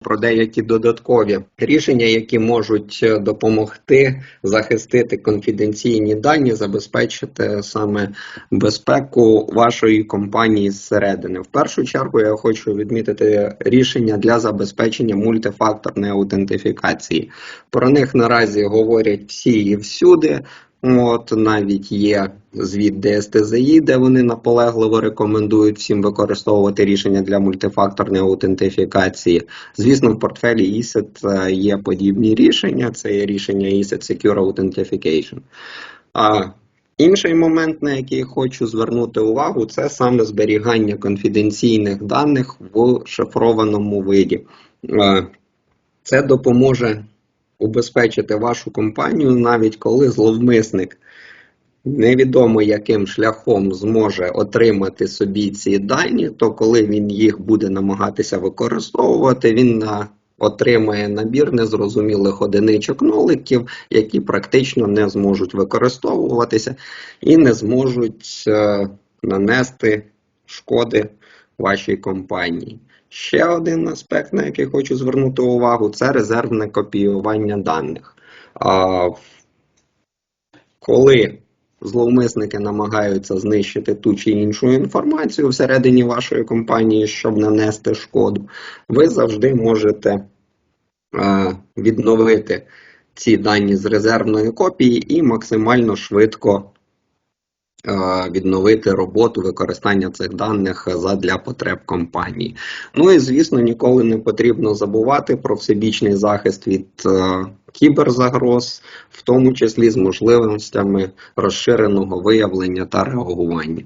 про деякі додаткові рішення, які можуть е, допомогти захистити конфіденційні дані, забезпечити саме безпеку вашої компанії зсередини. В першу чергу я хочу відмітити рішення для забезпечення мультифакторної аутентифікації. Про них наразі говорять всі і всюди. От навіть є звіт ДСТЗІ, де вони наполегливо рекомендують всім використовувати рішення для мультифакторної аутентифікації. Звісно, в портфелі ESET е, є подібні рішення. Це є рішення ESET Secure Authentication. А інший момент, на який хочу звернути увагу, це саме зберігання конфіденційних даних в шифрованому виді. Е, Це допоможе убезпечити вашу компанію, навіть коли зловмисник невідомо яким шляхом зможе отримати собі ці дані, то коли він їх буде намагатися використовувати, він на отримає набір незрозумілих одиничок ноликів, які практично не зможуть використовуватися і не зможуть е, нанести шкоди вашій компанії. Ще один аспект, на який хочу звернути увагу, це резервне копіювання даних. Коли зловмисники намагаються знищити ту чи іншу інформацію всередині вашої компанії, щоб нанести шкоду, ви завжди можете відновити ці дані з резервної копії і максимально швидко відновити роботу використання цих даних задля потреб компанії. Ну і звісно, ніколи не потрібно забувати про всебічний захист від е, кіберзагроз, в тому числі з можливостями розширеного виявлення та реагування.